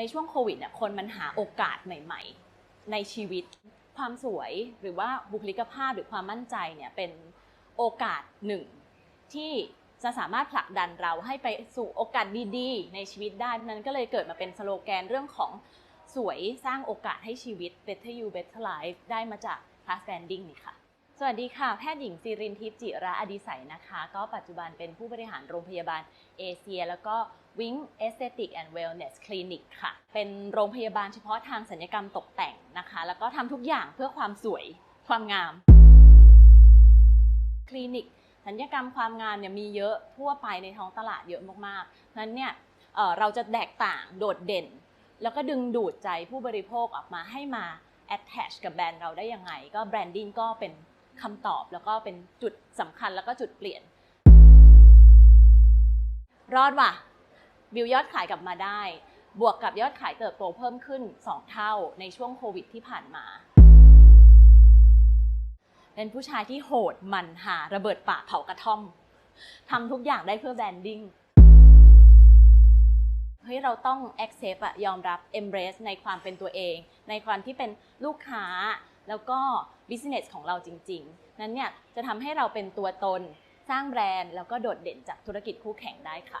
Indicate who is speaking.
Speaker 1: ในช่วงโควิดเนี่ยคนมันหาโอกาสใหม่ ๆ ในชีวิต ความสวยหรือว่าบุคลิกภาพหรือความมั่นใจเนี่ยเป็นโอกาสหนึ่งที่จะสามารถผลักดันเราให้ไปสู่โอกาสดีๆ ในชีวิตได้นั้นก็เลยเกิดมาเป็นสโลแกนเรื่องของสวยสร้างโอกาสให้ชีวิต Better You Better Life ได้มาจาก Class Branding นี่ค่ะ สวัสดีค่ะ แพทย์หญิงสิรินทิพย์จิระอดิสัยนะคะ ก็ปัจจุบันเป็นผู้บริหารโรงพยาบาลเอเชีย แล้วก็ Wing Aesthetic and Wellness Clinic ค่ะ เป็นโรงพยาบาลเฉพาะทางศัลยกรรมตกแต่งนะคะ แล้วก็ทำทุกอย่างเพื่อความสวยความงาม คลินิกศัลยกรรมความงามเนี่ยมีเยอะทั่วไปในท้องตลาดเยอะมากๆนั้นเนี่ยเเราจะแตกต่างโดดเด่น แล้วก็ดึงดูดใจผู้บริโภคออกมาให้มา attach กับแบรนด์เราได้ยังไง ก็แบรนดิ้งก็เป็น คำตอบแล้วก็เป็นจุดสำคัญแล้วก็จุดเปลี่ยน รอดว่ะ บิวยอดขายกลับมาได้ บวกกับยอดขายเติบโตเพิ่มขึ้น 2 เท่าในช่วงโควิดที่ผ่านมา เป็นผู้ชายที่โหดมันหาระเบิดปากเผากระท่อมทำทุกอย่างได้เพื่อแบรนดิ้งเฮ้ยเราต้อง accept อะยอมรับ embrace ในความเป็นตัวเอง ในความที่เป็นลูกค้า แล้วก็ business ของเราจริง ๆ นั้นเนี่ยจะทำให้เราเป็นตัวตน สร้างแบรนด์ แล้วก็โดดเด่นจากธุรกิจคู่แข่งได้ค่ะ